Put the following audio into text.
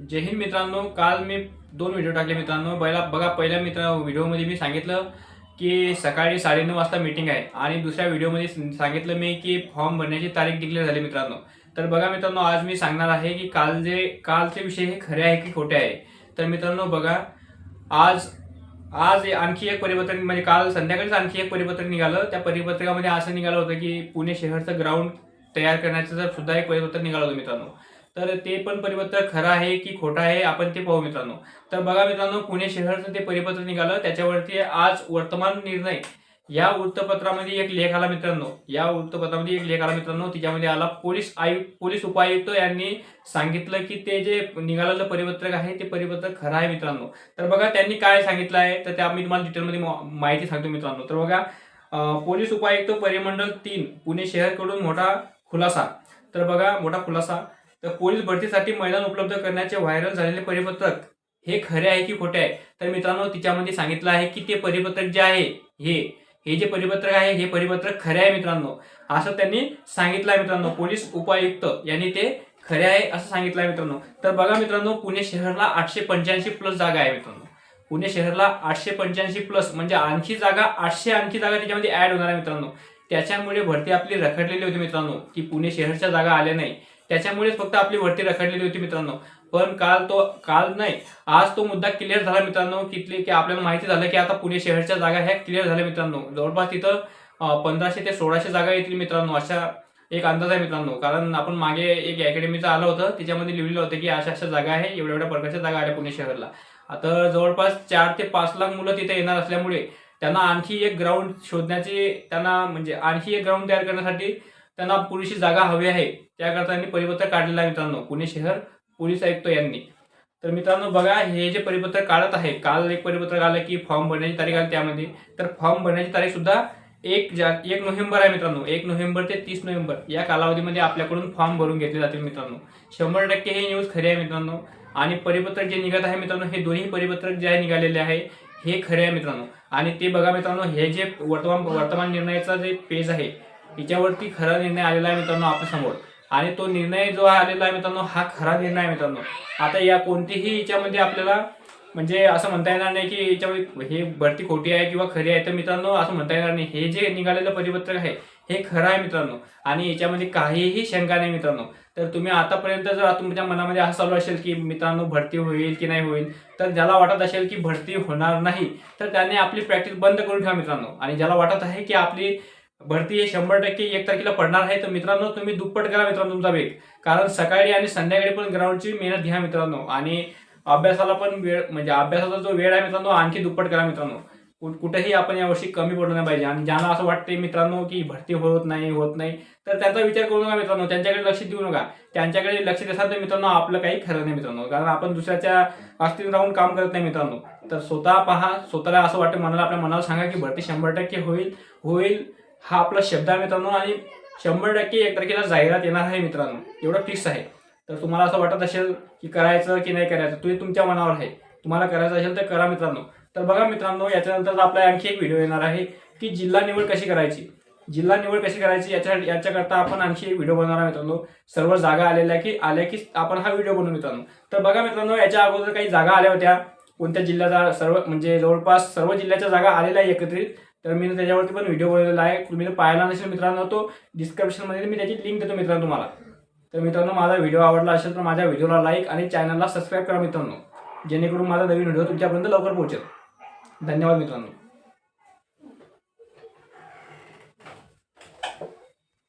जय हिंद मित्रांनो काल मी दोन व्हिडिओ टाकले मित्रांनो. पहिला बघा पहिल्या मित्र व्हिडिओमध्ये मी सांगितलं की सकाळी साडेनऊ वाजता मीटिंग आहे आणि दुसऱ्या व्हिडिओमध्ये सांगितलं मी की फॉर्म भरण्याची तारीख डिक्लेअर झाली मित्रांनो. तर बघा मित्रांनो आज मी सांगणार आहे की काल जे कालचे विषय हे खरे आहे की खोटे आहे. तर मित्रांनो बघा आज आज आणखी एक परिपत्रक म्हणजे काल संध्याकाळीच आणखी एक परिपत्रक निघालं. त्या परिपत्रकामध्ये असं निघालं होतं की पुणे शहरचं ग्राउंड तयार करण्याचं जर सुद्धा एक परिपत्रक निघालं होतं मित्रांनो. तर ते पण परिपत्रक खरं आहे की खोटं आहे आपण ते पाहू मित्रांनो. तर बघा मित्रांनो पुणे शहरचं ते परिपत्रक निघालं. त्याच्यावरती आज वर्तमान निर्णय. या वृत्तपत्रामध्ये एक लेख आला मित्रांनो. या वृत्तपत्रामध्ये एक लेख आला मित्रांनो. तिच्यामध्ये आला पोलीस आयुक्त पोलीस उपायुक्त यांनी सांगितलं की ते जे निघालेलं परिपत्रक आहे ते परिपत्रक खरं आहे मित्रांनो. तर बघा त्यांनी काय सांगितलं आहे? तर त्या मी तुम्हाला डिटेलमध्ये माहिती सांगतो मित्रांनो. तर बघा पोलीस उपायुक्त परिमंडळ तीन पुणे शहरकडून मोठा खुलासा. तर बघा मोठा खुलासा. तर पोलीस भरतीसाठी मैदान उपलब्ध करण्याचे व्हायरल झालेले परिपत्रक हे खरे आहे की खोटे आहे? तर मित्रांनो तिच्यामध्ये सांगितलं आहे की ते परिपत्रक जे आहे हे हे जे परिपत्रक आहे हे परिपत्रक खरे आहे मित्रांनो. असं त्यांनी सांगितलं आहे मित्रांनो. पोलीस उपायुक्त यांनी ते खरे आहे असं सांगितलं आहे मित्रांनो. तर बघा मित्रांनो पुणे शहरला आठशे पंच्याऐंशी प्लस जागा आहे मित्रांनो. पुणे शहरला आठशे पंच्याऐंशी प्लस म्हणजे आणखी जागा आठशे आणखी जागा त्याच्यामध्ये ऍड होणार आहे मित्रांनो. त्याच्यामुळे भरती आपली रखडलेली होती मित्रांनो की पुणे शहरच्या जागा आल्या नाही. त्याच्यामुळेच फक्त आपली वरती रखडलेली होती मित्रांनो. पण काल तो काल नाही आज तो मुद्दा क्लिअर झाला मित्रांनो किती की आपल्याला माहिती झालं की आता पुणे शहरच्या जागा ह्या क्लिअर झाल्या मित्रांनो. जवळपास तिथं पंधराशे ते सोळाशे जागा येतील मित्रांनो अशा एक अंदाज आहे मित्रांनो. कारण आपण मागे एक अकॅडमीचं आलं होतं त्याच्यामध्ये लिहिलेलं होतं की अशा अशा जागा आहे एवढ्या एवढ्या प्रकारच्या जागा आल्या पुणे शहरला. आता जवळपास चार ते पाच लाख मुलं तिथे येणार असल्यामुळे त्यांना आणखी एक ग्राउंड शोधण्याची त्यांना म्हणजे आणखी एक ग्राउंड तयार करण्यासाठी त्यांना पुरेशी जागा हवी आहे. त्याकरता त्यांनी परिपत्रक काढलेलं आहे मित्रांनो. पुणे शहर पोलीस आयुक्त यांनी. तर मित्रांनो बघा हे जे परिपत्रक काढत आहे काल एक परिपत्रक आलं की फॉर्म भरण्याची तारीख आली त्यामध्ये. तर फॉर्म भरण्याची तारीख सुद्धा एक जा एक नोव्हेंबर आहे मित्रांनो. एक नोव्हेंबर ते तीस नोव्हेंबर या कालावधीमध्ये आपल्याकडून फॉर्म भरून घेतले जातील मित्रांनो. शंभर टक्के हे न्यूज खरी आहे मित्रांनो. आणि परिपत्रक जे निघत आहे मित्रांनो हे दोन्ही परिपत्रक जे आहे निघालेले आहे हे खरे आहे मित्रांनो. आणि ते बघा मित्रांनो हे जे वर्तमान वर्तमान निर्णयाचा जे पेज आहे याच्यावरती खरा निर्णय आलेला आहे मित्रांनो आपल्यासमोर आणि तो निर्णय जो आलेला आहे मित्रांनो हा खरा निर्णय आहे मित्रांनो. आता या कोणतीही याच्यामध्ये आपल्याला म्हणजे असं म्हणता येणार नाही की याच्यामध्ये हे भरती खोटी आहे किंवा खरी आहे. तर मित्रांनो असं म्हणता येणार नाही. हे जे निघालेलं परिपत्रक आहे हे खरं आहे मित्रांनो. आणि याच्यामध्ये काहीही शंका नाही मित्रांनो. तर तुम्ही आतापर्यंत जर तुमच्या मनामध्ये असं चालू असेल की मित्रांनो भरती होईल की नाही होईल तर ज्याला वाटत असेल की भरती होणार नाही तर त्याने आपली प्रॅक्टिस बंद करून ठेवा मित्रांनो. आणि ज्याला वाटत आहे की आपली भरती हे शंभर टक्के एक तारखेला पडणार आहे. तर मित्रांनो तुम्ही दुप्पट करा मित्रांनो तुमचा वेग. कारण सकाळी आणि संध्याकाळी पण ग्राउंडची मेहनत घ्या मित्रांनो. आणि अभ्यासाला पण वेळ म्हणजे अभ्यासाचा जो वेळ आहे मित्रांनो आणखी दुप्पट करा मित्रांनो. कुठेही आपण यावर्षी कमी पडलं नाही पाहिजे. आणि ज्यांना असं वाटते मित्रांनो की भरती होत नाही होत नाही तर त्याचा विचार करू नका मित्रांनो. त्यांच्याकडे लक्ष देऊ नका. त्यांच्याकडे लक्ष देसाल तर मित्रांनो आपलं काही खरं नाही मित्रांनो. कारण आपण दुसऱ्याच्या अस्थित राहून काम करत नाही मित्रांनो. तर स्वतः पहा स्वतःला असं वाटतं मनाला आपल्या मनाला सांगा की भरती शंभर टक्के होईल होईल हा आपला शब्द आहे मित्रांनो आणि शंभर टक्के एक तारखेला जाहिरात येणार आहे मित्रांनो. एवढं फिक्स आहे. तर तुम्हाला असं वाटत असेल की करायचं की नाही करायचं तुम्ही तुमच्या मनावर आहे. तुम्हाला करायचं असेल तर करा मित्रांनो. तर बघा मित्रांनो याच्यानंतर आपला आणखी एक व्हिडिओ येणार आहे की जिल्हा निवड कशी करायची. जिल्हा निवड कशी करायची याच्या याच्याकरता आपण आणखी एक व्हिडिओ बनवणार आहे मित्रांनो. सर्व जागा आलेल्या की आल्या की आपण हा व्हिडिओ बनवू मित्रांनो. तर बघा मित्रांनो याच्या अगोदर काही जागा आल्या होत्या. कोणत्या जिल्ह्याचा सर्व म्हणजे जवळपास सर्व जिल्ह्याच्या जागा आलेल्या आहे एकत्रित. तर मी त्याच्यावरती पण व्हिडिओ बनवलेला आहे. तुम्ही पाहायला नसेल मित्रांनो तो डिस्क्रिप्शनमध्ये मी त्याची लिंक देतो मित्रांनो तुम्हाला. तर मित्रांनो माझा व्हिडिओ आवडला असेल तर माझ्या व्हिडिओला लाईक आणि चॅनलला सबस्क्राईब करा मित्रांनो. जेणेकरून माझा नवीन व्हिडिओ तुमच्यापर्यंत लवकर पोहोचेल. धन्यवाद मित्रांनो.